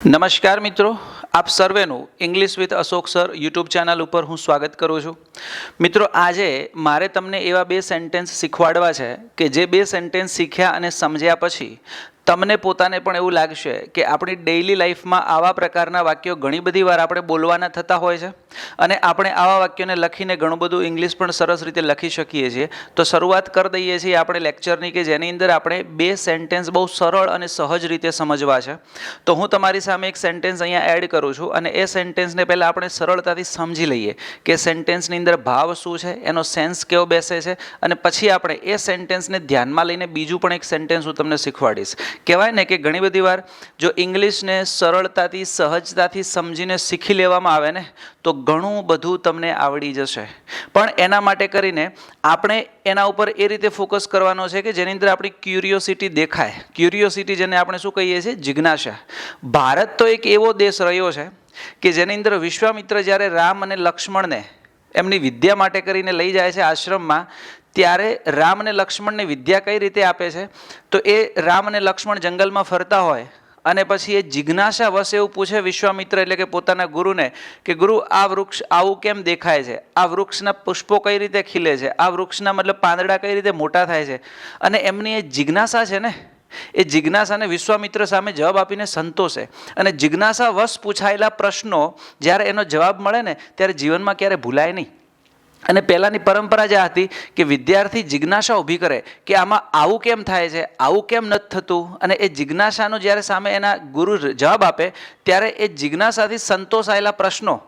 નમસ્કાર મિત્રો, આપ સર્વેનું English with Ashok sir YouTube channel ઉપર હું સ્વાગત કરું છું. મિત્રો, આજે મારે તમને એવા બે સેન્ટેન્સ શીખવાડવા છે કે જે બે સેન્ટેન્સ શીખ્યા અને સમજ્યા પછી તમને પોતાને પણ એવું લાગશે કે આપણી ડેઇલી લાઈફમાં આવા પ્રકારના વાક્યો ઘણી બધી વાર આપણે બોલવાના થતા હોય છે. અને આપણે આવા વાક્યોને લખીને ઘણું બધું ઇંગ્લિશ પણ સરસ રીતે લખી શકીએ છીએ. તો શરૂઆત કરી દઈએ છીએ આપણે લેક્ચરની કે જેની અંદર આપણે બે સેન્ટેન્સ બહુ સરળ અને સહજ રીતે સમજવા છે. તો હું તમારી સામે એક સેન્ટેન્સ અહીંયા એડ કરું છું અને એ સેન્ટેન્સને પહેલાં આપણે સરળતાથી સમજી લઈએ કે સેન્ટેન્સની અંદર ભાવ શું છે, એનો સેન્સ કેવો બેસે છે અને પછી આપણે એ સેન્ટેન્સને ધ્યાનમાં લઈને બીજું પણ એક સેન્ટેન્સ હું તમને શીખવાડીશ. કહેવાય ને કે ઘણી બધી વાર જો ઇંગ્લિશને સરળતાથી, સહજતાથી સમજીને શીખી લેવામાં આવે ને, તો ઘણું બધું તમને આવડી જશે. પણ એના માટે કરીને આપણે એના ઉપર એ રીતે ફોકસ કરવાનો છે કે જેની અંદર આપણી ક્યુરિયોસિટી દેખાય. ક્યુરિયોસિટી જેને આપણે શું કહીએ છીએ? જિજ્ઞાસા. ભારત તો એક એવો દેશ રહ્યો છે કે જેની અંદર વિશ્વામિત્ર જ્યારે રામ અને લક્ષ્મણને એમની વિદ્યા માટે કરીને લઈ જાય છે આશ્રમમાં ત્યારે રામ અને લક્ષ્મણને વિદ્યા કઈ રીતે આપે છે? તો એ રામ અને લક્ષ્મણ જંગલમાં ફરતા હોય અને પછી એ જિજ્ઞાસા વશ એવું પૂછે વિશ્વામિત્ર એટલે કે પોતાના ગુરુને કે, ગુરુ, આ વૃક્ષ આવું કેમ દેખાય છે? આ વૃક્ષના પુષ્પો કઈ રીતે ખીલે છે? આ વૃક્ષના મતલબ પાંદડા કઈ રીતે મોટા થાય છે? અને એમની એ જિજ્ઞાસા છે ને, એ જિજ્ઞાસાને વિશ્વામિત્ર સામે જવાબ આપીને સંતોષે. અને જિજ્ઞાસા વશ પૂછાયેલા પ્રશ્નો જ્યારે એનો જવાબ મળે ને, ત્યારે જીવનમાં ક્યારે ભૂલાય નહીં. અને પહેલાંની પરંપરા જે હતી કે વિદ્યાર્થી જિજ્ઞાસા ઊભી કરે કે આમાં આવું કેમ થાય છે, આવું કેમ નથી થતું, અને એ જિજ્ઞાસાનો જ્યારે સામે એના ગુરુ જવાબ આપે, ત્યારે એ જિજ્ઞાસાથી સંતોષાયેલા પ્રશ્નો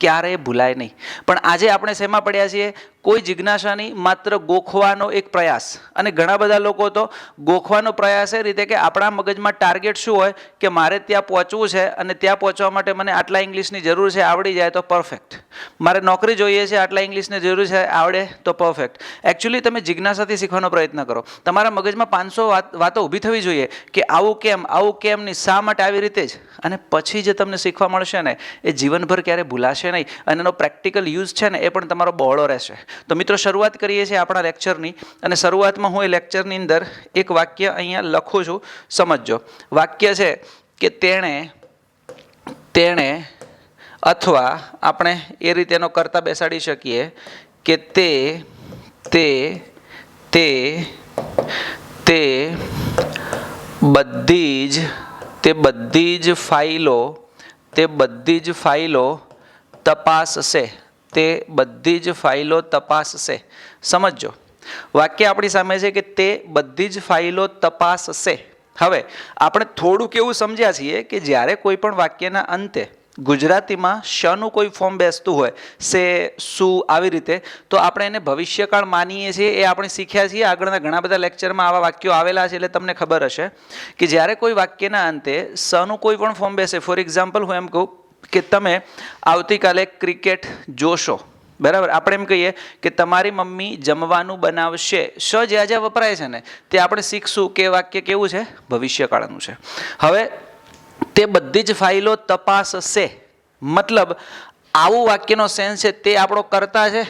ક્યારેય ભૂલાય નહીં. પણ આજે આપણે શેમાં પડ્યા છીએ? કોઈ જિજ્ઞાસાની માત્ર ગોખવાનો એક પ્રયાસ. અને ઘણા બધા લોકો તો ગોખવાનો પ્રયાસ એ રીતે કે આપણા મગજમાં ટાર્ગેટ શું હોય કે મારે ત્યાં પહોંચવું છે અને ત્યાં પહોંચવા માટે મને આટલા ઇંગ્લિશની જરૂર છે, આવડી જાય તો પરફેક્ટ મારે નોકરી જોઈએ છે, આટલા ઇંગ્લિશની જરૂર છે, આવડે તો પરફેક્ટ એકચ્યુઅલી તમે જિજ્ઞાસાથી શીખવાનો પ્રયત્ન કરો. તમારા મગજમાં પાંચસો વાતો ઊભી થવી જોઈએ કે આવું કેમ આવું કેમ નહીં, શા માટે આવી રીતે જ? અને પછી જે તમને શીખવા મળશે ને, એ જીવનભર ક્યારે ભૂલાશે નહીં. અને એનો પ્રેક્ટિકલ યુઝ છે ને, એ પણ તમારો બહોળો રહેશે. તો મિત્રો, શરૂઆત કરીએ છીએ આપણા લેક્ચરની અને શરૂઆતમાં હું એ લેક્ચરની અંદર એક વાક્ય અહીંયા લખું છું. સમજજો. વાક્ય છે કે તેણે તેણે અથવા આપણે એ રીતે એનો કરતા બેસાડી શકીએ કે તે તે તે તે બધી જ, તે બધી જ ફાઇલો, તે બધી જ ફાઇલો તપાસશે. તે બધી જ ફાઇલો તપાસશે. સમજો વાક્ય આપણી સામે છે કે તે બધી જ ફાઇલો તપાસશે. હવે, આપણે થોડુંક એવું સમજ્યા છીએ કે જ્યારે કોઈ પણ વાક્યના અંતે ગુજરાતીમાં શનું કોઈ ફોર્મ બેસતું હોય, સે શું આવી રીતે, તો આપણે એને ભવિષ્યકાળ માનીએ છીએ, એ આપણે શીખ્યા છીએ. આગળના ઘણા બધા લેક્ચરમાં આવા વાક્યો આવેલા છે એટલે તમને ખબર હશે કે જ્યારે કોઈ વાક્યના અંતે શનું કોઈ પણ ફોર્મ બેસે. ફોર એક્ઝામ્પલ હું એમ કહું કે તમે આવતીકાલે ક્રિકેટ જોશો. બરાબર? આપણે એમ કહીએ કે તમારી મમ્મી જમવાનું બનાવશે. શ જ્યાં જ્યાં વપરાય છે ને, તે આપણે શીખશું કે વાક્ય કેવું છે? ભવિષ્યકાળનું છે. હવે, તે બધી જ ફાઇલો તપાસશે. મતલબ, આવું વાક્યનો સેન્સ છે, તે આપણો કરતા છે?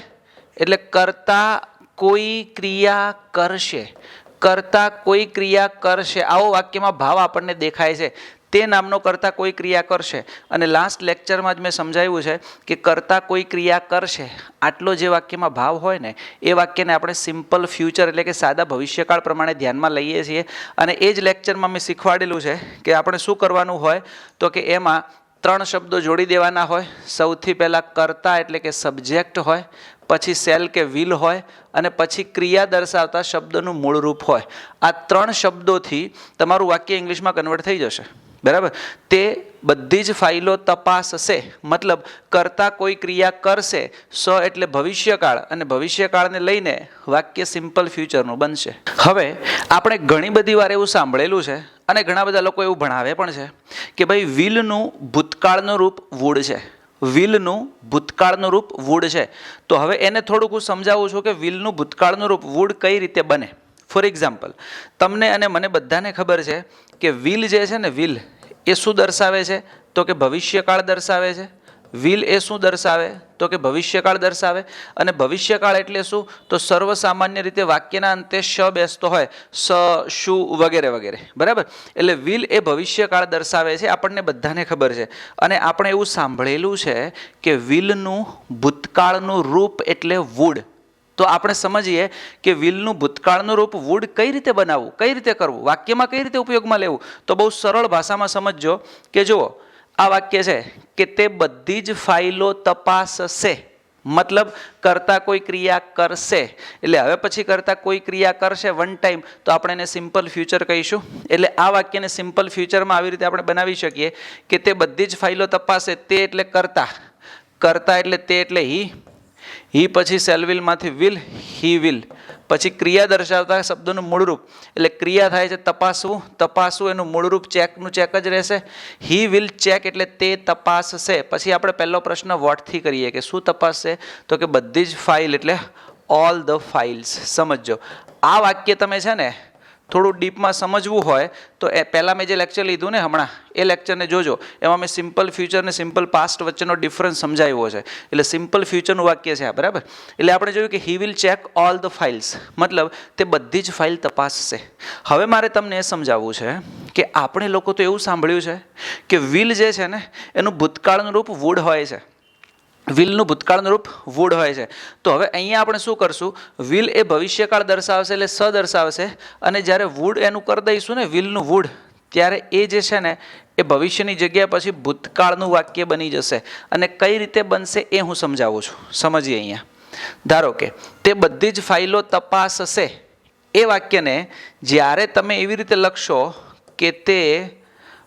એટલે કરતા કોઈ ક્રિયા કરશે. કરતા કોઈ ક્રિયા કરશે. આવો વાક્યમાં ભાવ આપણને દેખાય છે. તે નામનો કરતા કોઈ ક્રિયા કરશે. અને લાસ્ટ લેક્ચરમાં જ મેં સમજાવ્યું છે કે કરતા કોઈ ક્રિયા કરશે, આટલો જે વાક્યમાં ભાવ હોય ને, એ વાક્યને આપણે સિમ્પલ ફ્યુચર એટલે કે સાદા ભવિષ્યકાળ પ્રમાણે ધ્યાનમાં લઈએ છીએ. અને એ જ લેક્ચરમાં મેં શીખવાડેલું છે કે આપણે શું કરવાનું હોય, તો કે એમાં ત્રણ શબ્દો જોડી દેવાના હોય. સૌથી પહેલાં કરતા એટલે કે સબ્જેક્ટ હોય, પછી સેલ કે વિલ હોય, અને પછી ક્રિયા દર્શાવતા શબ્દનું મૂળરૂપ હોય. આ ત્રણ શબ્દોથી તમારું વાક્ય ઇંગ્લિશમાં કન્વર્ટ થઈ જશે. બરાબર? તે બધી જ ફાઇલો તપાસશે. મતલબ, કરતા કોઈ ક્રિયા કરશે, સ એટલે ભવિષ્યકાળ અને ભવિષ્યકાળને લઈને વાક્ય સિમ્પલ ફ્યુચરનું બનશે. હવે, આપણે ઘણી બધી વાર એવું સાંભળેલું છે અને ઘણા બધા લોકો એવું ભણાવે પણ છે કે ભાઈ, વિલનું ભૂતકાળનું રૂપ વુડ છે. વિલનું ભૂતકાળનું રૂપ વુડ છે. તો હવે એને થોડુંક હું સમજાવું છું કે વિલનું ભૂતકાળનું રૂપ વુડ કઈ રીતે બને? ફોર એક્ઝામ્પલ તમને અને મને બધાને ખબર છે કે વિલ જે છે ને વિલ એ શું દર્શાવે છે? તો કે ભવિષ્યકાળ દર્શાવે છે. વિલ એ શું દર્શાવે? તો કે ભવિષ્યકાળ દર્શાવે. અને ભવિષ્યકાળ એટલે શું? તો સર્વસામાન્ય રીતે વાક્યના અંતે શ બેસતો હોય. સ, શું વગેરે વગેરે. બરાબર? એટલે વિલ એ ભવિષ્યકાળ દર્શાવે છે. આપણને બધાને ખબર છે. અને આપણે એવું સાંભળેલું છે કે વિલનું ભૂતકાળનું રૂપ એટલે વુડ તો આપણે સમજીએ કે વિલનું ભૂતકાળનું રૂપ વુડ કઈ રીતે બનાવવું, કઈ રીતે કરવું, વાક્યમાં કઈ રીતે ઉપયોગમાં લેવું? તો બહુ સરળ ભાષામાં સમજજો કે જુઓ, આ વાક્ય છે કે તે બધી જ ફાઇલો તપાસશે. મતલબ કરતા કોઈ ક્રિયા કરશે. એટલે હવે પછી કરતા કોઈ ક્રિયા કરશે વન ટાઈમ તો આપણે એને સિમ્પલ ફ્યુચર કહીશું. એટલે આ વાક્યને સિમ્પલ ફ્યુચરમાં આવી રીતે આપણે બનાવી શકીએ કે તે બધી જ ફાઇલો તપાસે તે એટલે કરતા. કરતા એટલે તે એટલે હી. હી પછી સેલવિલમાંથી વિલ, હી વિલ. પછી ક્રિયા દર્શાવતા શબ્દનું મૂળરૂપ. એટલે ક્રિયા થાય છે તપાસવું. તપાસવું એનું મૂળરૂપ ચેકનું ચેક જ રહેશે. હી વિલ ચેક એટલે તે તપાસશે. પછી આપણે પહેલો પ્રશ્ન વોટથી કરીએ કે શું તપાસશે? તો કે બધી જ ફાઇલ એટલે ઓલ ધ ફાઇલ્સ. સમજજો. આ વાક્ય તમે છે ને થોડું ડીપમાં સમજવું હોય, તો એ પહેલાં મેં જે લેક્ચર લીધું ને હમણાં, એ લેક્ચરને જોજો. એમાં મેં સિમ્પલ ફ્યુચર અને સિમ્પલ પાસ્ટ વચ્ચેનો ડિફરન્સ સમજાવ્યો છે. એટલે સિમ્પલ ફ્યુચરનું વાક્ય છે આ, બરાબર? એટલે આપણે જોયું કે he will check all the files મતલબ, તે બધી જ ફાઇલ તપાસશે. હવે મારે તમને એ સમજાવવું છે કે આપણે લોકો તો એવું સાંભળ્યું છે કે વિલ જે છે ને, એનું ભૂતકાળનું રૂપ વુડ હોય છે. વિલનું ભૂતકાળનું રૂપ વુડ હોય છે. તો હવે અહીંયા આપણે શું કરશું? વિલ એ ભવિષ્યકાળ દર્શાવશે એટલે સ દર્શાવશે અને જ્યારે વુડ એનું કરી દઈશું ને વિલનું વુડ, ત્યારે એ જે છે ને, એ ભવિષ્યની જગ્યાએ પછી ભૂતકાળનું વાક્ય બની જશે. અને કઈ રીતે બનશે એ હું સમજાવું છું. સમજીએ અહીંયા. ધારો કે તે બધી જ ફાઇલો તપાસશે. એ વાક્યને જ્યારે તમે એવી રીતે લખશો કે તે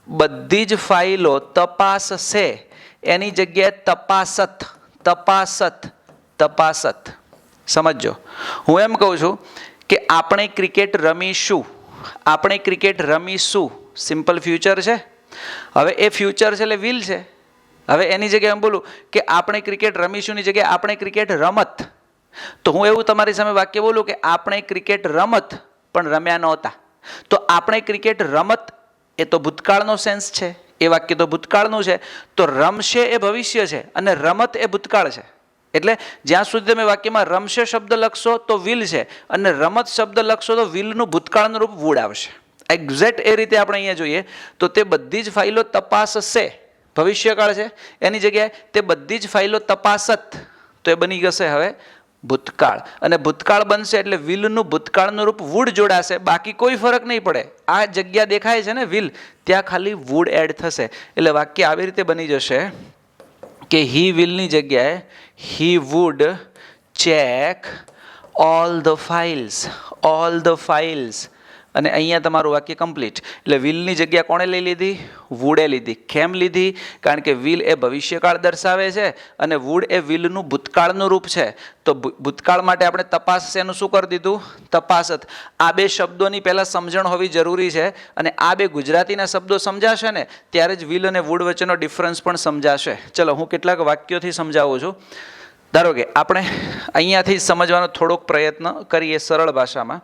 બધી જ ફાઇલો તપાસશે એની જગ્યાએ તપાસત તપાસત તપાસત. સમજો હું એમ કહું છું કે આપણે ક્રિકેટ રમીશું, આપણે ક્રિકેટ રમીશું. સિમ્પલ ફ્યુચર છે. હવે એ ફ્યુચર છે એટલે વિલ છે. હવે એની જગ્યાએ એમ બોલું કે આપણે ક્રિકેટ રમીશુંની જગ્યાએ આપણે ક્રિકેટ રમત. તો હું એવું તમારી સામે વાક્ય બોલું કે આપણે ક્રિકેટ રમત પણ રમ્યા નહોતા. તો આપણે ક્રિકેટ રમત એ તો ભૂતકાળનો સેન્સ છે. એ વાક્ય તો ભૂતકાળનું છે. તો રમશે એ ભવિષ્ય છે અને રમત એ ભૂતકાળ છે. એટલે જ્યાં સુધી તમે વાક્યમાં રમશે શબ્દ લખશો તો વિલ છે અને રમત શબ્દ લખશો તો વિલનું ભૂતકાળનું રૂપ વુડ આવશે. એક્ઝેક્ટ એ રીતે આપણે અહીંયા જોઈએ તો તે બધી જ ફાઇલો તપાસશે. ભવિષ્યકાળ છે એની જગ્યાએ તે બધી જ ફાઇલો તપાસત. તો એ બની જશે હવે. ભૂતકાળ. અને ભૂતકાળ બનશે એટલે વિલનું ભૂતકાળનું રૂપ વુડ જોડાશે. બાકી કોઈ ફરક નહીં પડે. આ જગ્યા દેખાય છે ને વિલ, ત્યાં ખાલી વુડ એડ થશે. એટલે વાક્ય આવી રીતે બની જશે કે હી વિલની જગ્યાએ he would check all the files, all the files અને અહીંયા તમારું વાક્ય કમ્પ્લીટ એટલે વિલની જગ્યા કોણે લઈ લીધી? વુડે લીધી. કેમ લીધી? કારણ કે વિલ એ ભવિષ્યકાળ દર્શાવે છે અને વુડ એ વિલનું ભૂતકાળનું રૂપ છે. તો ભૂતકાળ માટે આપણે તપાસ એનું શું કરી દીધું? તપાસત આ બે શબ્દોની પહેલાં સમજણ હોવી જરૂરી છે અને આ બે ગુજરાતીના શબ્દો સમજાશે ને, ત્યારે જ વિલ અને વુડ વચ્ચેનો ડિફરન્સ પણ સમજાશે. ચલો, હું કેટલાક વાક્યોથી સમજાવું છું. ધારો કે આપણે અહીંયાથી સમજવાનો થોડોક પ્રયત્ન કરીએ સરળ ભાષામાં.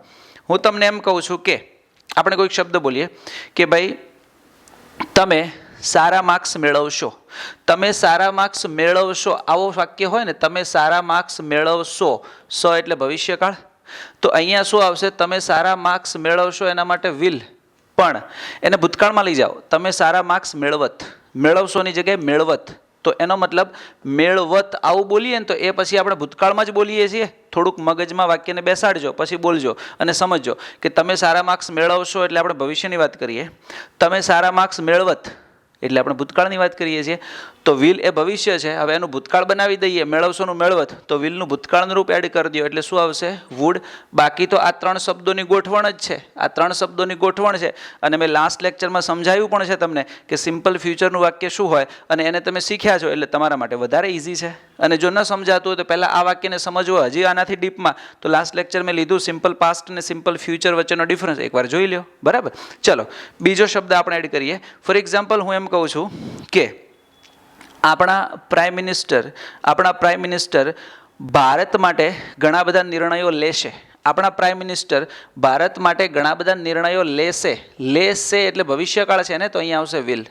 હું તમને એમ કહું છું કે, આપણે કોઈક શબ્દ બોલીએ કે ભાઈ, તમે સારા માર્ક્સ મેળવશો. તમે સારા માર્ક્સ મેળવશો, આવો વાક્ય હોય ને, તમે સારા માર્ક્સ મેળવશો, સ એટલે ભવિષ્યકાળ. તો અહીંયા શું આવશે? તમે સારા માર્ક્સ મેળવશો એના માટે વિલ પણ એને ભૂતકાળમાં લઈ જાઓ. તમે સારા માર્ક્સ મેળવત. મેળવશોની જગ્યાએ મેળવત. તો એનો મતલબ મેળવત આવું બોલીએ ને તો એ પછી આપણે ભૂતકાળમાં જ બોલીએ છીએ. થોડુંક મગજમાં વાક્યને બેસાડજો, પછી બોલજો અને સમજજો કે તમે સારા માર્ક્સ મેળવશો એટલે આપણે ભવિષ્યની વાત કરીએ. તમે સારા માર્ક્સ મેળવત એટલે આપણે ભૂતકાળની વાત કરીએ છીએ. તો વિલ એ ભવિષ્ય છે. હવે એનું ભૂતકાળ બનાવી દઈએ, મેળવશોનું મેળવત, તો વિલનું ભૂતકાળનું રૂપ એડ કરી દો. એટલે શું આવશે? વુડ બાકી તો આ ત્રણ શબ્દોની ગોઠવણ જ છે. આ ત્રણ શબ્દોની ગોઠવણ છે. અને મેં લાસ્ટ લેક્ચરમાં સમજાવ્યું પણ છે તમને કે સિમ્પલ ફ્યુચરનું વાક્ય શું હોય અને એને તમે શીખ્યા છો એટલે તમારા માટે વધારે ઇઝી છે. અને જો ન સમજાતું હોય તો પહેલાં આ વાક્યને સમજવો. હજી આનાથી ડીપમાં તો લાસ્ટ લેક્ચર મેં લીધું સિમ્પલ પાસ્ટ અને સિમ્પલ ફ્યુચર વચ્ચેનો ડિફરન્સ એકવાર જોઈ લ્યો. બરાબર? ચલો. બીજો શબ્દ આપણે એડ કરીએ. ફોર એક્ઝામ્પલ હું એમ કહું છું કે આપણા પ્રાઇમ મિનિસ્ટર આપણા પ્રાઇમ મિનિસ્ટર ભારત માટે ઘણા બધા નિર્ણયો લેશે. આપણા પ્રાઇમ મિનિસ્ટર ભારત માટે ઘણા બધા નિર્ણયો લેશે. લેશે એટલે ભવિષ્યકાળ છે ને, તો અહીંયા આવશે વિલ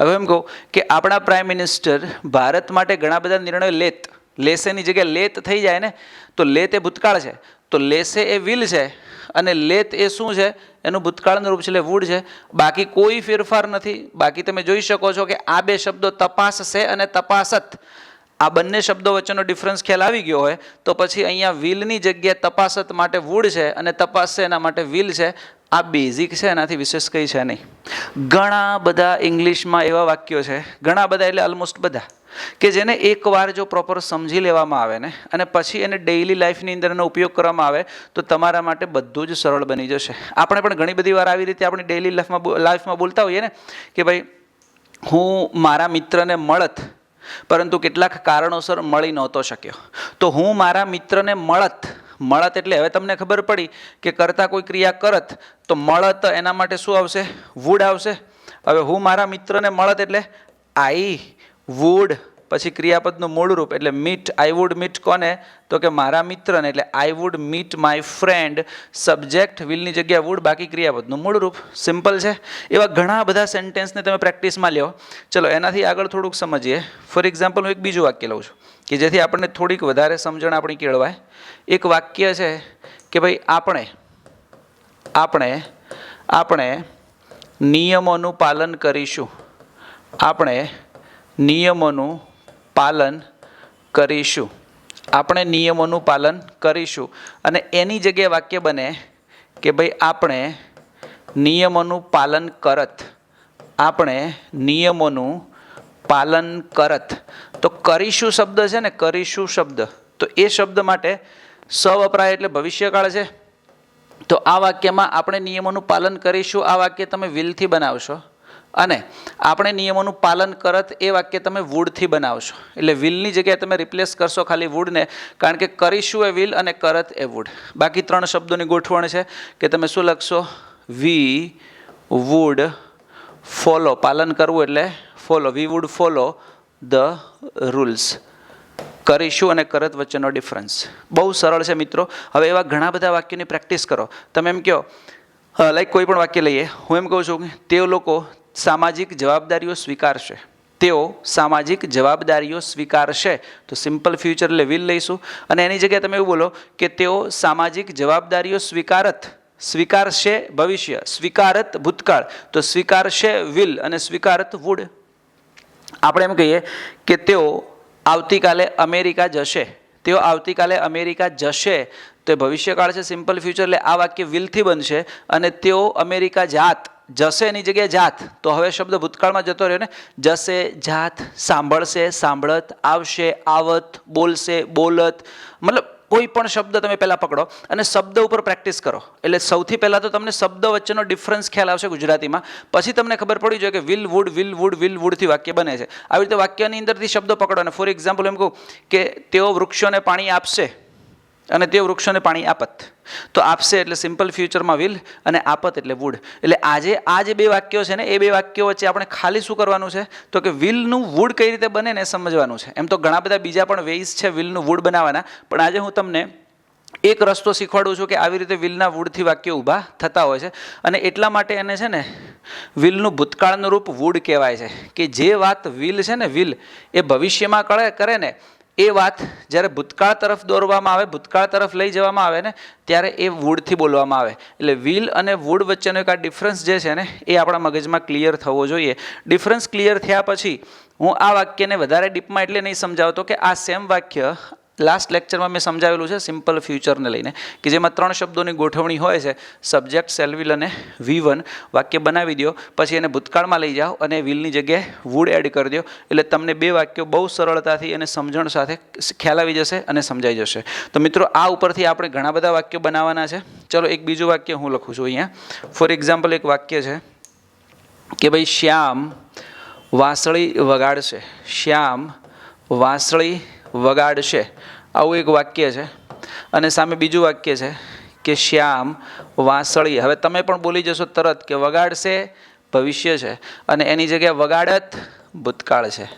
હવે એમ કહું કે આપણા પ્રાઇમ મિનિસ્ટર ભારત માટે ઘણા બધા નિર્ણયો લેત. લેશેની જગ્યાએ લેત થઈ જાય ને, તો લેત એ ભૂતકાળ છે. તો લેસે એ વિલ છે અને લેત એ શું છે? એનું ભૂતકાળનું રૂપ છે એટલે વુડ છે. બાકી કોઈ ફેરફાર નથી. બાકી તમે જોઈ શકો છો કે આ બે શબ્દો તપાસશે અને તપાસત. આ બંને શબ્દો વચ્ચેનો ડિફરન્સ ખ્યાલ આવી ગયો હોય તો પછી અહીંયા વિલની જગ્યાએ તપાસત માટે વુડ છે અને તપાસશે એના માટે વિલ છે. આ બેઝિક છે, એનાથી વિશેષ કંઈ છે નહીં. ઘણા બધા ઇંગ્લિશમાં એવા વાક્યો છે. ઘણા બધા એટલે ઓલમોસ્ટ બધા. કે જેને એકવાર જો પ્રોપર સમજી લેવામાં આવે ને, અને પછી એને ડેઇલી લાઈફની અંદર એનો ઉપયોગ કરવામાં આવે, તો તમારા માટે બધું જ સરળ બની જશે. આપણે પણ ઘણી બધી વાર આવી રીતે આપણી ડેઇલી લાઈફમાં લાઈફમાં બોલતા હોઈએ ને, કે ભાઈ, હું મારા મિત્રને મળત, પરંતુ કેટલાક કારણોસર મળી નહોતો શક્યો. તો હું મારા મિત્રને મળત મળત એટલે હવે તમને ખબર પડી કે કરતાં કોઈ ક્રિયા કરત, તો મળત એના માટે શું આવશે? વુડ આવશે. હવે હું મારા મિત્રને મળત એટલે આઈ વુડ પછી ક્રિયાપદનું મૂળ રૂપ એટલે મીટ આઈ વુડ મીટ કોને? તો કે મારા મિત્રને, એટલે I would meet my friend subject વિલની જગ્યાએ વુડ બાકી ક્રિયાપદનું મૂળ રૂપ. સિમ્પલ છે. એવા ઘણા બધા સેન્ટેન્સને તમે પ્રેક્ટિસમાં લ્યો. ચલો, એનાથી આગળ થોડુંક સમજીએ. ફોર એક્ઝામ્પલ હું એક બીજું વાક્ય લઉં છું, કે જેથી આપણને થોડીક વધારે સમજણ આપણી કેળવાય. એક વાક્ય છે કે ભાઈ, આપણે આપણે આપણે નિયમોનું પાલન કરીશું. આપણે નિયમોનું પાલન કરીશું. આપણે નિયમોનું પાલન કરીશું. અને એની જગ્યાએ વાક્ય બને કે ભાઈ આપણે નિયમોનું પાલન કરત. આપણે નિયમોનું પાલન કરત. તો કરીશું શબ્દ છે ને કરીશું શબ્દ. તો એ શબ્દ માટે સ વપરાય એટલે ભવિષ્યકાળ છે. તો આ વાક્યમાં આપણે નિયમોનું પાલન કરીશું. આ વાક્ય તમે વિલથી બનાવશો. અને આપણે નિયમોનું પાલન કરત એ વાક્ય તમે વુડથી બનાવશો. એટલે વિલની જગ્યાએ તમે રિપ્લેસ કરશો ખાલી વુડને કારણ કે કરીશું એ વિલ અને કરત એ વુડ બાકી ત્રણ શબ્દોની ગોઠવણ છે કે તમે શું લખશો? વી વુડ ફોલો પાલન કરવું એટલે follow we would follow the rules કરીશું અને કરત વચ્ચેનો ડિફરન્સ બહુ સરળ છે મિત્રો. હવે એવા ઘણા બધા વાક્યોની પ્રેક્ટિસ કરો. તમે એમ કહો લાઈક કોઈ પણ વાક્ય લઈએ. હું એમ કહું છું કે તે લોકો સામાજિક જવાબદારીઓ સ્વીકારશે. તેઓ સામાજિક જવાબદારીઓ સ્વીકારશે. તો સિમ્પલ ફ્યુચર એટલે વિલ લઈશું. અને એની જગ્યાએ તમે એવું બોલો કે તેઓ સામાજિક જવાબદારીઓ સ્વીકારત, સ્વીકારશે ભવિષ્ય, સ્વીકારત ભૂતકાળ. તો સ્વીકારશે વિલ અને સ્વીકારત વુડ આપણે એમ કહીએ કે તેઓ આવતીકાલે અમેરિકા જશે. તેઓ આવતીકાલે અમેરિકા જશે. તો ભવિષ્યકાળ છે સિમ્પલ ફ્યુચર એટલે આ વાક્ય વિલથી બનશે. અને તેઓ અમેરિકા જાત. જશે એની જગ્યાએ જાત. તો હવે શબ્દ ભૂતકાળમાં જતો રહ્યો ને, જશે, જાત, સાંભળશે, સાંભળત, આવશે, આવત, બોલશે, બોલત. મતલબ કોઈ પણ શબ્દ તમે પહેલાં પકડો અને શબ્દ ઉપર પ્રેક્ટિસ કરો. એટલે સૌથી પહેલાં તો તમને શબ્દ વચ્ચેનો ડિફરન્સ ખ્યાલ આવશે ગુજરાતીમાં. પછી તમને ખબર પડી જોઈએ કે will would will would, will વુડથી વાક્ય બને છે. આવી રીતે વાક્યની અંદરથી શબ્દો પકડો અને ફોર એક્ઝામ્પલ એમ કહું કે તેઓ વૃક્ષોને પાણી આપશે. અને તે વૃક્ષોને પાણી આપત. તો આપશે એટલે સિમ્પલ ફ્યુચરમાં વિલ અને આપત એટલે વુડ એટલે આજે આ જે બે વાક્યો છે ને, એ બે વાક્યો વચ્ચે આપણે ખાલી શું કરવાનું છે? તો કે વિલનું વુડ કઈ રીતે બને ને સમજવાનું છે. એમ તો ઘણા બધા બીજા પણ વેઇઝ છે વિલનું વુડ બનાવવાના, પણ આજે હું તમને એક રસ્તો શીખવાડું છું કે આવી રીતે વિલના વુડથી વાક્યો ઊભા થતા હોય છે. અને એટલા માટે એને છે ને વિલનું ભૂતકાળનું રૂપ વુડ કહેવાય છે. કે જે વાત વિલ છે ને વિલ એ ભવિષ્યમાં કરે કરે ને એ વાત જ્યારે ભૂતકાળ તરફ દોરવામાં આવે, ભૂતકાળ તરફ લઈ જવામાં આવે ને, ત્યારે એ વુડથી બોલવામાં આવે. એટલે વિલ અને વુડ વચ્ચેનો એક આ ડિફરન્સ જે છે ને, એ આપણા મગજમાં ક્લિયર થવો જોઈએ. ડિફરન્સ ક્લિયર થયા પછી હું આ વાક્યને વધારે ડીપમાં એટલે નહીં સમજાવતો કે આ સેમ વાક્ય લાસ્ટ લેક્ચરમાં મેં સમજાવેલું છે સિમ્પલ ફ્યુચરને લઈને, કે જેમાં ત્રણ શબ્દોની ગોઠવણી હોય છે સબ્જેક્ટ સેલવિલ અને વી વન વાક્ય બનાવી દો, પછી એને ભૂતકાળમાં લઈ જાઓ અને વિલની જગ્યાએ વુડ એડ કરી દો. એટલે તમને બે વાક્યો બહુ સરળતાથી અને સમજણ સાથે ખ્યાલ આવી જશે અને સમજાઈ જશે. તો મિત્રો, આ ઉપરથી આપણે ઘણા બધા વાક્યો બનાવવાના છે. ચલો એક બીજું વાક્ય હું લખું છું અહીંયા. ફોર એક્ઝામ્પલ એક વાક્ય છે કે ભાઈ, શ્યામ વાંસળી વગાડશે. શ્યામ વાંસળી વગાડશે. આવું એક વાક્ય છે. અને સામે બીજું વાક્ય છે કે શ્યામ વાંસળી. હવે તમે પણ બોલી જશો તરત કે વગાડશે ભવિષ્ય છે. અને એની જગ્યાએ વગાડત ભૂતકાળ છે.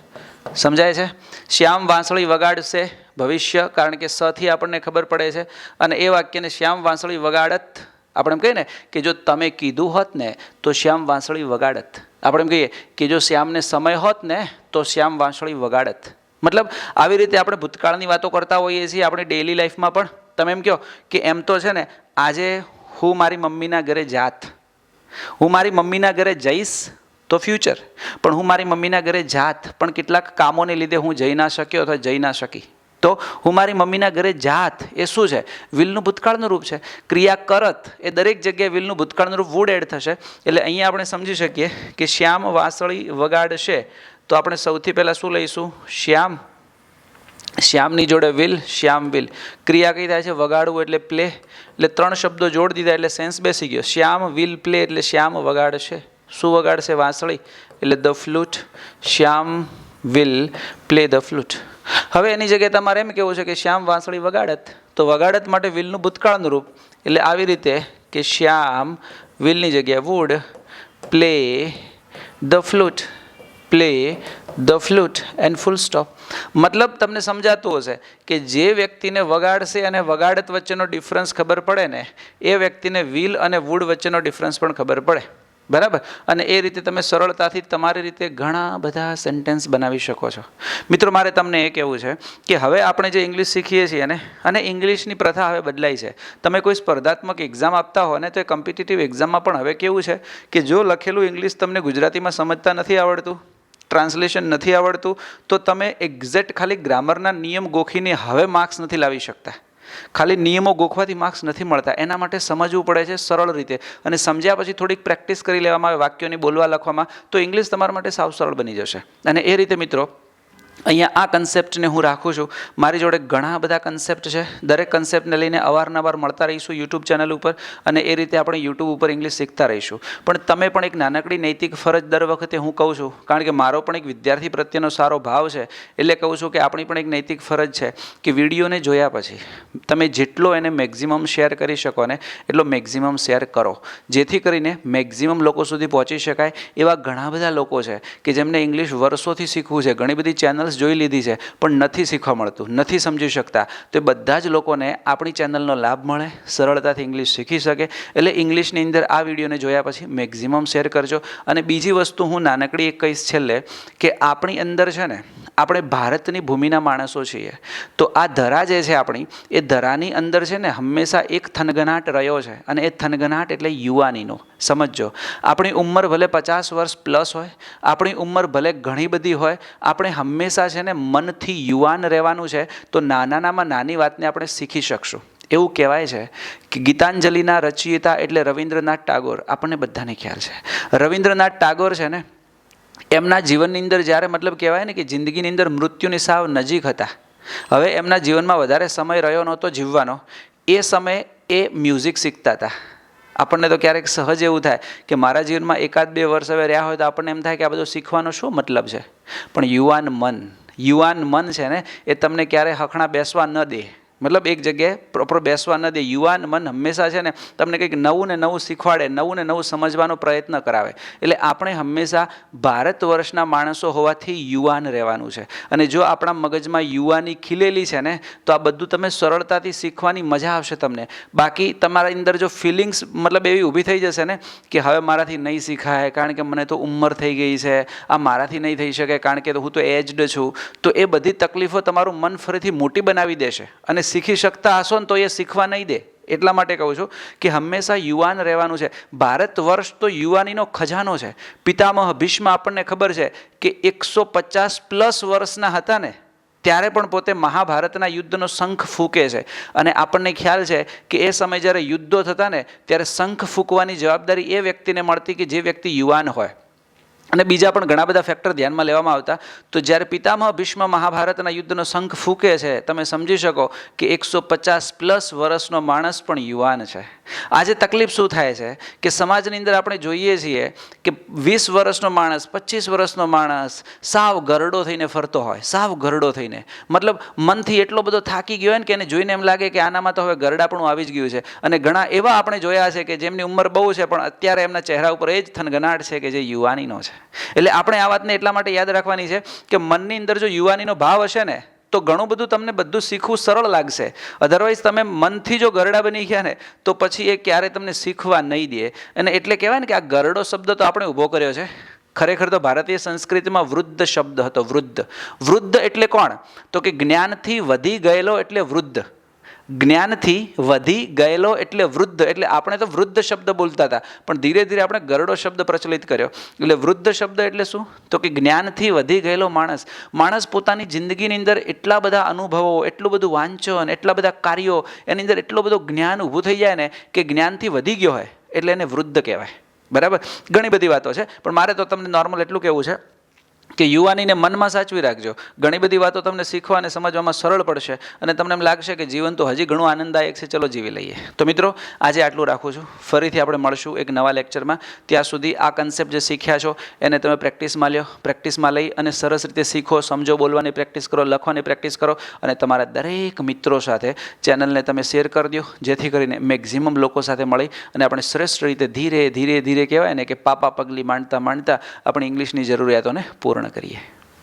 સમજાય છે? શ્યામ વાંસળી વગાડશે ભવિષ્ય કારણ કે સથી આપણને ખબર પડે છે. અને એ વાક્યને શ્યામ વાંસળી વગાડત આપણે એમ કહીએ ને કે જો તમે કીધું હોત ને તો શ્યામ વાંસળી વગાડત. આપણે એમ કહીએ કે જો શ્યામને સમય હોત ને તો શ્યામ વાંસળી વગાડત. મતલબ આવી રીતે આપણે ભૂતકાળની વાતો કરતા હોઈએ છીએ આપણી ડેઇલી લાઈફમાં પણ. તમે એમ કહો કે એમ તો છે ને, આજે હું મારી મમ્મીના ઘરે જાત. હું મારી મમ્મીના ઘરે જઈશ તો ફ્યુચર પણ હું મારી મમ્મીના ઘરે જાત. પણ કેટલાક કામોને લીધે હું જઈ ના શક્યો અથવા જઈ ના શકી. તો હું મારી મમ્મીના ઘરે જાત એ શું છે? વિલનું ભૂતકાળનું રૂપ છે. ક્રિયા કરત એ દરેક જગ્યાએ વિલનું ભૂતકાળનું રૂપ વુડ એડ થશે. એટલે અહીંયા આપણે સમજી શકીએ કે શ્યામ વાસળી વગાડશે. તો આપણે સૌથી પહેલાં શું લઈશું? શ્યામ. શ્યામની જોડે વિલ શ્યામ વિલ ક્રિયા કઈ થાય છે? વગાડવું એટલે પ્લે એટલે ત્રણ શબ્દો જોડી દીધા એટલે સેન્સ બેસી ગયો. શ્યામ વિલ પ્લે એટલે શ્યામ વગાડશે. શું વગાડશે? વાંસળી. એટલે the flute Shyam will play the flute હવે એની જગ્યાએ તમારે એમ કેવું છે કે શ્યામ વાંસળી વગાડત? તો વગાડત માટે વિલનું ભૂતકાળનું રૂપ. એટલે આવી રીતે કે શ્યામ વિલની જગ્યાએ would play the flute play the flute and full stop મતલબ તમને સમજાતું હશે કે જે વ્યક્તિને વગાડશે અને વગાડત વચ્ચેનો ડિફરન્સ ખબર પડે ને, એ વ્યક્તિને વ્હીલ અને વુડ વચ્ચેનો ડિફરન્સ પણ ખબર પડે. બરાબર? અને એ રીતે તમે સરળતાથી તમારી રીતે ઘણા બધા સેન્ટેન્સ બનાવી શકો છો. મિત્રો, મારે તમને એ કહેવું છે કે હવે આપણે જે ઇંગ્લિશ શીખીએ છીએ ને, અને ઇંગ્લિશની પ્રથા હવે બદલાઈ છે. તમે કોઈ સ્પર્ધાત્મક એક્ઝામ આપતા હો ને, તો એ કોમ્પિટિટિવ એક્ઝામમાં પણ હવે કેવું છે કે જો લખેલું ઇંગ્લિશ તમને ગુજરાતીમાં સમજતા નથી આવડતું? ટ્રાન્સલેશન નથી આવડતું, તો તમે એક્ઝેક્ટ ખાલી ગ્રામરના નિયમ ગોખીને હવે માર્ક્સ નથી લાવી શકતા. ખાલી નિયમો ગોખવાથી માર્ક્સ નથી મળતા. એના માટે સમજવું પડે છે સરળ રીતે. અને સમજ્યા પછી થોડીક પ્રેક્ટિસ કરી લેવામાં આવે વાક્યોની બોલવા લખવામાં, તો ઇંગ્લિશ તમારા માટે સાવ સરળ બની જશે. અને એ રીતે મિત્રો અહીંયા આ કન્સેપ્ટને હું રાખું છું. મારી જોડે ઘણા બધા કન્સેપ્ટ છે. દરેક કન્સેપ્ટને લઈને અવારનવાર મળતા રહીશું યુટ્યુબ ચેનલ ઉપર અને એ રીતે આપણે યુટ્યુબ ઉપર ઇંગ્લિશ શીખતા રહીશું. પણ તમે પણ એક નાનકડી નૈતિક ફરજ દર વખતે હું કહું છું, કારણ કે મારો પણ એક વિદ્યાર્થી પ્રત્યેનો સારો ભાવ છે, એટલે કહું છું કે આપણી પણ એક નૈતિક ફરજ છે કે વિડીયોને જોયા પછી તમે જેટલો એને મેક્ઝિમમ શેર કરી શકો ને, એટલો મેક્ઝિમમ શેર કરો. જેથી કરીને મેક્ઝિમમ લોકો સુધી પહોંચી શકાય એવા ઘણા બધા લોકો છે કે જેમને ઇંગ્લિશ વર્ષોથી શીખવું છે. ઘણી બધી ચેનલ્સ જોઈ લીધી છે, પણ નથી શીખવા મળતું, નથી સમજી શકતા. તો એ બધા જ લોકોને આપણી ચેનલનો લાભ મળે, સરળતાથી ઇંગ્લિશ શીખી શકે. એટલે ઇંગ્લિશની અંદર આ વિડીયોને જોયા પછી મેક્ઝિમમ શેર કરજો. અને બીજી વસ્તુ હું નાનકડી એક કહીશ છેલ્લે, કે આપણી અંદર છે ને, આપણે ભારતની ભૂમિના માણસો છીએ. તો આ ધરા જે છે આપણી, એ ધરાની અંદર છે ને હંમેશા એક થનગનાટ રહ્યો છે. અને એ થનગનાટ એટલે યુવાનીનો. સમજજો. આપણી ઉંમર ભલે પચાસ વર્ષ પ્લસ હોય, આપણી ઉંમર ભલે ઘણી બધી હોય, આપણે હંમેશા છે ને મનથી યુવાન રહેવાનું છે, તો નાનાનામાં નાની વાતને આપણે શીખી શકશું. એવું કહેવાય છે કે ગીતાંજલિના રચયિતા એટલે રવિન્દ્રનાથ ટાગોર. આપણને બધાને ખ્યાલ છે. રવિન્દ્રનાથ ટાગોર છે ને, એમના જીવનની અંદર જ્યારે મતલબ કહેવાય ને કે જિંદગીની અંદર મૃત્યુની સાવ નજીક હતા. હવે એમના જીવનમાં વધારે સમય રહ્યો નહોતો જીવવાનો. એ સમયે એ મ્યુઝિક શીખતા હતા. આપણને તો ક્યારેક સહજ એવું થાય કે મારા જીવનમાં એકાદ બે વર્ષ હવે રહ્યા હોય તો આપણને એમ થાય કે આ બધું શીખવાનો શું મતલબ છે? પણ યુવાન મન યુવાન મન છે ને, એ તમને ક્યારેય હખણા બેસવા ન દે. મતલબ એક જગ્યાએ પ્રોપર બેસવા ન દે. યુવાન મન હંમેશા છે ને તમને કંઈક નવું ને નવું શીખવાડે, નવું ને નવું સમજવાનો પ્રયત્ન કરાવે. એટલે આપણે હંમેશા ભારત વર્ષના માણસો હોવાથી યુવાન રહેવાનું છે. અને જો આપણા મગજમાં યુવાની ખીલેલી છે ને, તો આ બધું તમે સરળતાથી શીખવાની મજા આવશે તમને. બાકી તમારા અંદર જો ફિલિંગ્સ મતલબ એવી ઊભી થઈ જશે ને, કે હવે મારાથી નહીં શીખાય, કારણ કે મને તો ઉંમર થઈ ગઈ છે, આ મારાથી નહીં થઈ શકે, કારણ કે હું તો એજડ છું, તો એ બધી તકલીફો તમારું મન ફરીથી મોટી બનાવી દેશે. અને શીખી શકતા હશો ને તો એ શીખવા નહીં દે. એટલા માટે કહું છું કે હંમેશા યુવાન રહેવાનું છે. ભારત વર્ષ તો યુવાનીનો ખજાનો છે. પિતામહ ભીષ્મ આપણને ખબર છે કે એકસો પચાસ પ્લસ વર્ષના હતા ને, ત્યારે પણ પોતે મહાભારતના યુદ્ધનો શંખ ફૂંકે છે. અને આપણને ખ્યાલ છે કે એ સમય જ્યારે યુદ્ધો થતા ને, ત્યારે શંખ ફૂંકવાની જવાબદારી એ વ્યક્તિને મળતી કે જે વ્યક્તિ યુવાન હોય. અને બીજા પણ ઘણા બધા ફેક્ટર ધ્યાનમાં લેવામાં આવતા. તો જ્યારે પિતામહ ભીષ્મ મહાભારતના યુદ્ધનો શંખ ફૂંકે છે, તમે સમજી શકો કે એકસો પચાસ પ્લસ વર્ષનો માણસ પણ યુવાન છે. આજે તકલીફ શું થાય છે? કે સમાજની અંદર આપણે જોઈએ છીએ કે વીસ વર્ષનો માણસ, પચીસ વર્ષનો માણસ સાવ ગરડો થઈને ફરતો હોય, સાવ ગરડો થઈને. મતલબ મનથી એટલો બધો થાકી ગયો હોય ને કે એને જોઈને એમ લાગે કે આનામાં તો હવે ગરડાપણું આવી જ ગયું છે. અને ઘણા એવા આપણે જોયા છે કે જેમની ઉંમર બહુ છે, પણ અત્યારે એમના ચહેરા ઉપર એ જ થનગનાટ છે કે જે યુવાનીનો છે. એટલે આપણે આ વાતને એટલા માટે યાદ રાખવાની છે કે મનની અંદર જો યુવાનીનો ભાવ હશે ને, તો ઘણું બધું તમને બધું શીખવું સરળ લાગશે. અધરવાઇઝ તમે મનથી જો ગરડા બની ગયા ને, તો પછી એ ક્યારે તમને શીખવા નહીં દે. અને એટલે કહેવાય ને કે આ ગરડો શબ્દ તો આપણે ઊભો કર્યો છે. ખરેખર તો ભારતીય સંસ્કૃતિમાં વૃદ્ધ શબ્દ હતો, વૃદ્ધ. વૃદ્ધ એટલે કોણ? તો કે જ્ઞાનથી વધી ગયેલો એટલે વૃદ્ધ. જ્ઞાનથી વધી ગયેલો એટલે વૃદ્ધ, એટલે આપણે તો વૃદ્ધ શબ્દ બોલતા હતા, પણ ધીરે ધીરે આપણે ગરડો શબ્દ પ્રચલિત કર્યો. એટલે વૃદ્ધ શબ્દ એટલે શું? તો કે જ્ઞાનથી વધી ગયેલો માણસ. માણસ પોતાની જિંદગીની અંદર એટલા બધા અનુભવો, એટલું બધું વાંચન, એટલા બધા કાર્યો, એની અંદર એટલો બધો જ્ઞાન ઊભું થઈ જાય ને કે જ્ઞાનથી વધી ગયો હોય, એટલે એને વૃદ્ધ કહેવાય. બરાબર? ઘણી બધી વાતો છે, પણ મારે તો તમને નોર્મલ એટલું કહેવું છે. કે યુવાનીને મનમાં સાચવી રાખજો. ઘણી બધી વાતો તમને શીખવા અને સમજવામાં સરળ પડશે અને તમને એમ લાગશે કે જીવન તો હજી ઘણું આનંદદાયક છે, ચલો જીવી લઈએ. તો મિત્રો, આજે આટલું રાખું છું. ફરીથી આપણે મળશું એક નવા લેક્ચરમાં. ત્યાં સુધી આ કન્સેપ્ટ જે શીખ્યા છો, એને તમે પ્રેક્ટિસમાં લ્યો. પ્રેક્ટિસમાં લઈ અને સરસ રીતે શીખો, સમજો, બોલવાની પ્રેક્ટિસ કરો, લખવાની પ્રેક્ટિસ કરો અને તમારા દરેક મિત્રો સાથે ચેનલને તમે શેર કરી દો, જેથી કરીને મેક્ઝિમમ લોકો સાથે મળી અને આપણે શ્રેષ્ઠ રીતે ધીરે ધીરે ધીરે કહેવાય ને કે પાપા પગલી માંડતા માંડતા આપણી ઇંગ્લિશની જરૂરિયાતોને પૂર્ણ કરીએ.